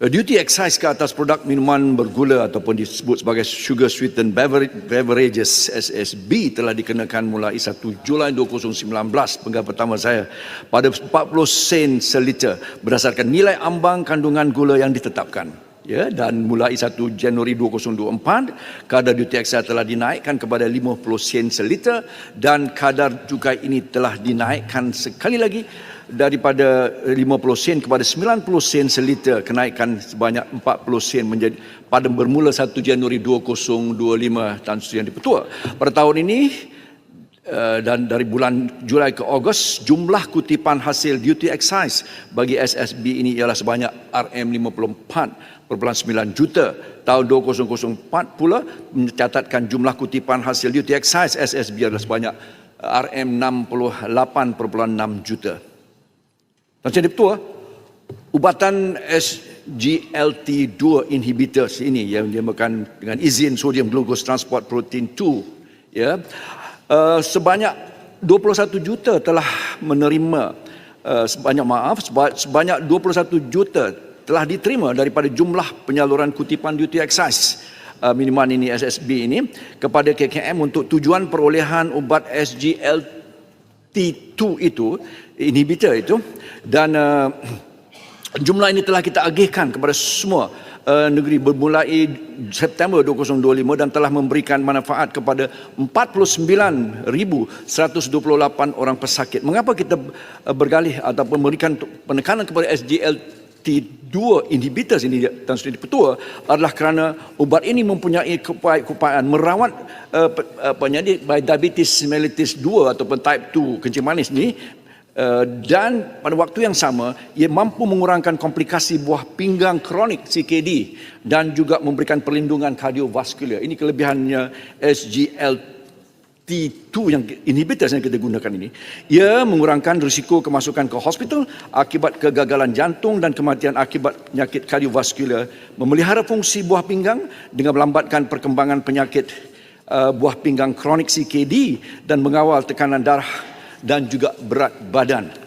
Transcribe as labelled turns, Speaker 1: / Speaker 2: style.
Speaker 1: Uh, Duty excise ke atas produk minuman bergula ataupun disebut sebagai sugar sweetened bever- beverages SSB telah dikenakan mulai 1 Julai 2019 penggal pertama saya pada 40 sen seliter berdasarkan nilai ambang kandungan gula yang ditetapkan. Ya, dan mulai 1 Januari 2024 kadar duty excise telah dinaikkan kepada 50 sen seliter dan kadar cukai ini telah dinaikkan sekali lagi daripada 50 sen kepada 90 sen seliter kenaikan sebanyak 40 sen menjadi pada bermula 1 Januari 2025 Tan Sri Yang Dipertua. Pada tahun ini dan dari bulan Julai ke Ogos jumlah kutipan hasil duty excise bagi SSB ini ialah sebanyak RM54.9 juta. Tahun 2004 pula mencatatkan jumlah kutipan hasil duty excise SSB adalah sebanyak RM68.6 juta. Macam dia betul ubatan SGLT2 inhibitors ini yang dinamakan dengan izin sodium glucose transport protein 2 ya uh, sebanyak 21 juta telah menerima uh, sebanyak maaf seba- sebanyak 21 juta telah diterima daripada jumlah penyaluran kutipan duty excise uh, minuman ini SSB ini kepada KKM untuk tujuan perolehan ubat SGLT2 itu inhibitor itu. Dan uh, jumlah ini telah kita agihkan kepada semua uh, negeri bermulai September 2025 dan telah memberikan manfaat kepada 49,128 orang pesakit. Mengapa kita uh, bergalih ataupun memberikan penekanan kepada SGLT2 inhibitors ini Tan Sri Petua adalah kerana ubat ini mempunyai keupayaan merawat uh, pe- apa jadi diabetes mellitus 2 ataupun type 2 kencing manis ni Uh, dan pada waktu yang sama ia mampu mengurangkan komplikasi buah pinggang kronik CKD dan juga memberikan perlindungan kardiovaskular. Ini kelebihannya SGLT2 yang inhibitors yang kita gunakan ini. Ia mengurangkan risiko kemasukan ke hospital akibat kegagalan jantung dan kematian akibat penyakit kardiovaskular, memelihara fungsi buah pinggang dengan melambatkan perkembangan penyakit uh, buah pinggang kronik CKD dan mengawal tekanan darah dan juga berat badan.